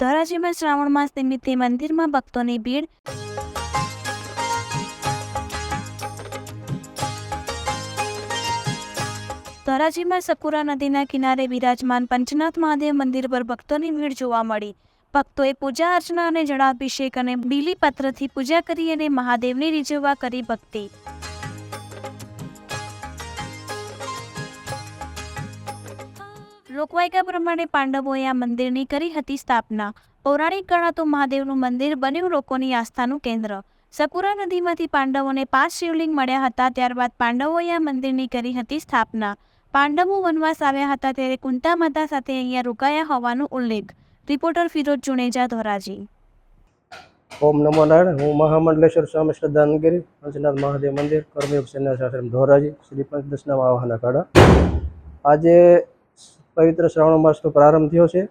ધોરાજીમાં શ્રાવણ માસ નિમિત્તે મંદિરમાં ભક્તોની ભીડ. ધોરાજીમાં સકુરા નદીના કિનારે બિરાજમાન પંચનાથ મહાદેવ મંદિર પર ભક્તોની ભીડ જોવા મળી. ભક્તોએ પૂજા અર્ચના અને જળાભિષેક અને બીલીપત્રથી પૂજા કરી અને મહાદેવની રીઝવવા કરી ભક્તિ. લોકવાયકા પ્રમાણે પાંડવોએ આ મંદિરની કરી હતી સ્થાપના. પૌરાણિક ગણાતું મહાદેવનું મંદિર બન્યું લોકોની આસ્થાનું કેન્દ્ર. સકુરા નદીમાંથી પાંડવોને પાંચ શિવલિંગ મળ્યા હતા, ત્યારબાદ પાંડવોએ આ મંદિરની કરી હતી સ્થાપના. પાંડવો વનવાસ આવ્યા હતા, ત્યારે કુંતા માતા સાથે અહીંયા રોકાયા હોવાનો ઉલ્લેખ. રિપોર્ટર ફિરોજ જુનેજા, ધોરાજી. ઓમ નમો નારાયણ, હું મહામંડલેશ્વર સ્વામી શ્રદ્ધાનગીરી પંચનાથ મહાદેવ મંદિર, કર્મયોગ સેના આશ્રમ ધોરાજી, શ્રી પંચદશના આવાહના કાઢા આજે પવિત્ર શ્રાવણ માસનો પ્રારંભ થયો છે.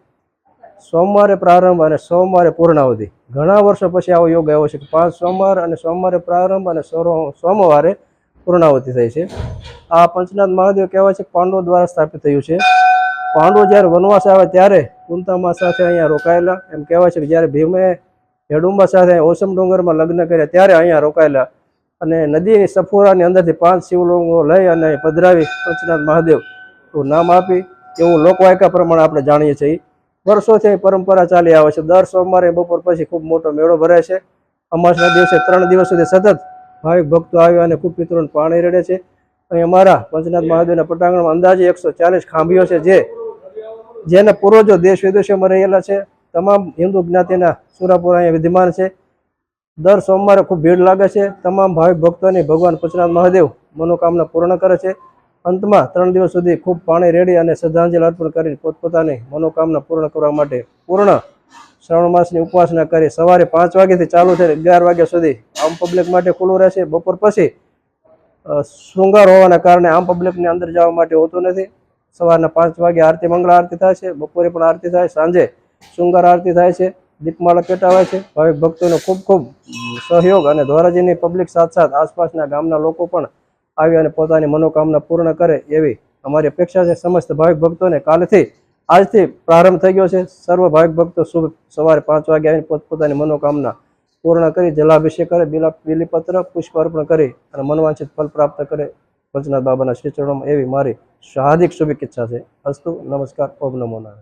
સોમવારે પ્રારંભ અને સોમવારે પૂર્ણાવધિ. ઘણા વર્ષો પછી આવો યોગ આવ્યો છે કે પાંચ સોમવાર અને સોમવારે પ્રારંભ અને સોમવારે પૂર્ણાવતી થઈ છે. આ પંચનાથ મહાદેવ કહેવાય છે પાંડવો દ્વારા સ્થાપિત થયું છે. પાંડવો જ્યારે વનવાસ આવે ત્યારે કુંતામા સાથે અહીંયા રોકાયેલા. એમ કહેવાય છે કે જ્યારે ભીમે હેડુંબા સાથે ઓસમ ડુંગરમાં લગ્ન કર્યા ત્યારે અહીંયા રોકાયેલા. અને નદીની સફોરાની અંદરથી પાંચ શિવલિંગો લઈ અને પધરાવી પંચનાથ મહાદેવ નામ આપી એવું લોકવાયકા પ્રમાણે આપણે જાણીએ છીએ. વર્ષોથી પરંપરા ચાલી આવે છે. દર સોમવારે બપોર પછી ખૂબ મોટો મેળો ભરાય છે. અમાસના દિવસે ત્રણ દિવસ સુધી સતત ભાવિક ભક્તો આવ્યા અને ખૂબ પિતૃને પાણી રેડે છે. અહીં અમારા પંચનાથ મહાદેવના પટાંગણમાં અંદાજે એકસો ચાલીસ ખાંભીઓ છે જે, જેના પૂર્વજો દેશ વિદેશોમાં રહેલા છે. તમામ હિન્દુ જ્ઞાતિના સુરાપુર અહીંયા વિદ્યમાન છે. દર સોમવારે ખૂબ ભીડ લાગે છે. તમામ ભાવિક ભક્તોની ભગવાન પંચનાથ મહાદેવ મનોકામના પૂર્ણ કરે છે. અંતમાં ત્રણ દિવસ સુધી ખૂબ પાણી રેડી અને શ્રદ્ધાંજલિ અર્પણ કરી પોતપોતાની મનોકામના પૂર્ણ કરવા માટે પૂર્ણ શ્રાવણ માસની ઉપાસના કરી સવારે પાંચ વાગ્યાથી ચાલુ થઈને અગિયાર વાગ્યા સુધી આમ પબ્લિક માટે ખુલ્લું રહેશે. બપોર પછી શૃંગાર હોવાના કારણે આમ પબ્લિકની અંદર જવા માટે હોતું નથી. સવારના પાંચ વાગે આરતી, મંગળા આરતી થાય છે. બપોરે પણ આરતી થાય. સાંજે શૃંગાર આરતી થાય છે. દીપમાળા પેટાવાય છે. ભાવિક ભક્તોનો ખૂબ ખૂબ સહયોગ અને ધોરાજીની પબ્લિક સાથ સાથ આસપાસના ગામના લોકો પણ આવી અને પોતાની મનોકામના પૂર્ણ કરે એવી અમારી અપેક્ષા છે. સમસ્ત ભાવિક ભક્તોને કાલથી, આજથી પ્રારંભ થઈ ગયો છે. સર્વ ભાવિક ભક્તો શુભ સવારે પાંચ વાગે આવીને પોતપોતાની મનોકામના પૂર્ણ કરી, જલાભિષેક કરે, બિલા, બિલીપત્ર, પુષ્પ અર્પણ કરી અને મનવાંછિત ફલ પ્રાપ્ત કરે ભજનાથ બાબાના શ્રી એવી મારી હાર્દિક શુભેચ્છા છે. અસ્તુ, નમસ્કાર, ઓમ નમો નારાયણ.